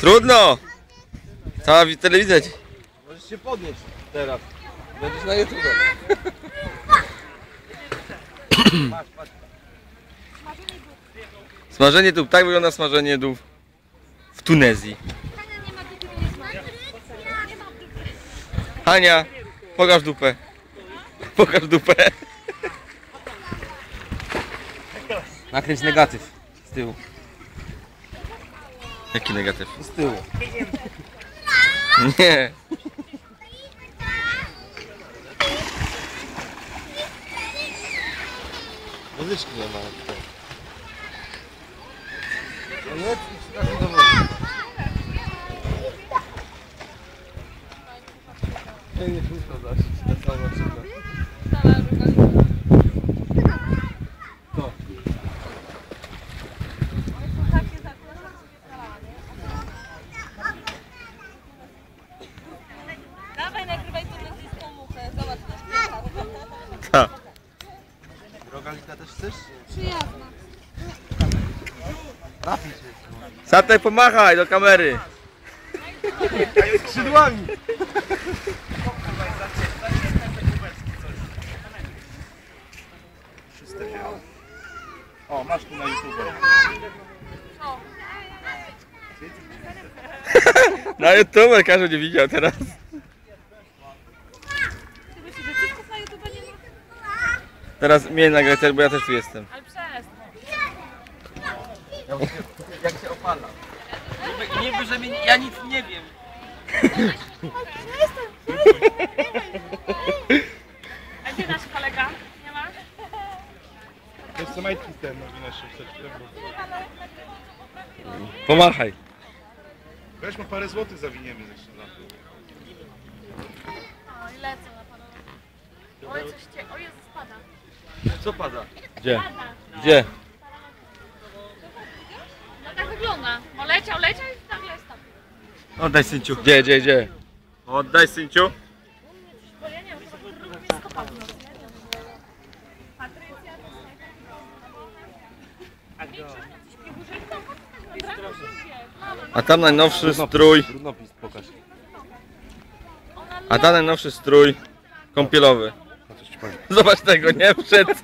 Trudno! Cała wi- telewizja. Możesz się podnieść teraz. Będziesz na YouTube. Smażenie dób. Tak wygląda smażenie dób w Tunezji. Hania, pokaż dupę. Pokaż dupę. Nakręć negatyw. Z tyłu. Jaki negatyw? Z tyłu. Nie. Muzyczki nie ma. No jedz i przykazuj do wody. Nie, nie, wszystko dasz. Ta sama czynna. To. Rogalika też chcesz? Przyjazna. Trafić się. Sataj pomachaj do kamery. Skrzydłami. O, masz tu na YouTube. Na YouTube każdy nie widział teraz. Ty myślisz, że cisków na YouTube nie ma? Teraz mnie nagrać bo ja też tu jestem. Ale przestań. Jak się opala. Niby, że mi, ja nic nie wiem. A gdzie nasz kolega? Nie ma? To jest majtki ten nowina 600 Pomachaj. Weź mu parę złotych zawiniemy na to. O, i lecą na panu. Oj, coś cię... O Jezu, spada. Co pada? Gdzie? Gdzie? No tak wygląda. Bo leciał, leciał i nagle stał. Oddaj synciu. Gdzie, gdzie, gdzie? Oddaj synciu. A tam najnowszy strój. A tam najnowszy strój kąpielowy. Zobacz tego, nie? Wszedł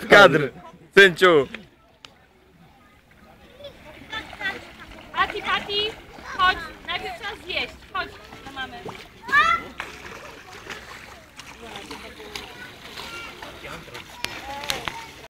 w kadr. Cynciu. Ati, ati.